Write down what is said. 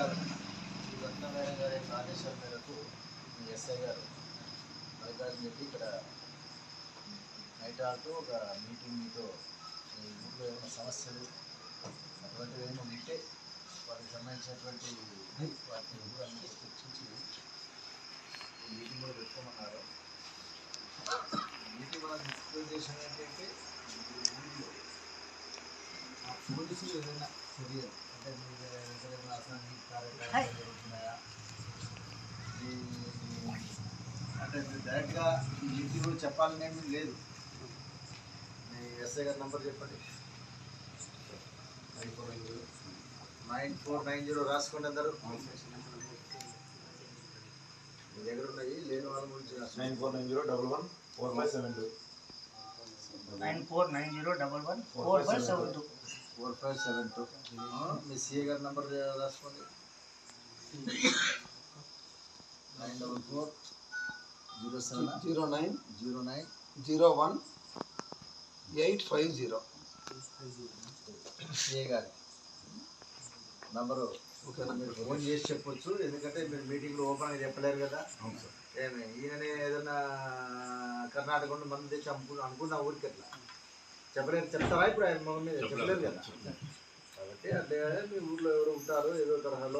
గారు శ్రీ రత్ననారాయణ గారి యొక్క ఆదేశాల మేరకు మీ ఎస్ఐ గారు మల్లికార్జున చెప్పి ఇక్కడ నైట్ ఆడుతూ ఒక మీటింగ్ మీతో ఈ ఊళ్ళో ఏమైనా సమస్యలు అటువంటివి ఏమైనా ఉంటే వాటికి సంబంధించినటువంటి వాటిని కూడా చర్చించి మీటింగ్ కూడా పెట్టుకోమన్నారు. మీటింగ్ వాళ్ళ ముఖ్య ఉద్దేశం ఏంటంటే ఊళ్ళో ఆ పోలీసులు ఏదైనా చర్యలు అంటే మీ దగ్గర ఏమైనా అసాంఘిక కార్యక్రమాలు జరుగుతున్నాయా ఈ అంటే మీరు డైరెక్ట్గా మీటింగ్ కూడా చెప్పాలని ఏమీ లేదు. మీ ఎస్ఐ గారి నంబర్ చెప్పండి. నైన్ ఫోర్ నైన్ జీరో రాసుకోండి అందరూ. మీ దగ్గర ఉన్నాయి లేని వాళ్ళ గురించి. Nine four nine zero double one four five seven two nine four nine zero double one four five seven two four five seven two మీ సిఏ గారి నంబర్ రాసుకోండి. Nine double four zero seven? Zero nine. Zero nine. Zero one. Eight five zero. CA గారి? Number. మీరు phone చేసి చెప్పొచ్చు. ఎందుకంటే మీరు మీటింగ్లో ఓపెన్గా చెప్పలేరు కదా. ఏమి ఈయననే ఏదైనా కర్ణాటక నుండి మంది తెచ్చి అమ్ముకు అనుకున్న ఊరికి ఎట్లా చెప్పలేరు. చెప్తారా ఇప్పుడు ఆయన మొహం మీద? చెప్పలేరు. కదా. కాబట్టి అంటే మీ ఊర్లో ఎవరు ఉంటారు ఏదో తరహాలో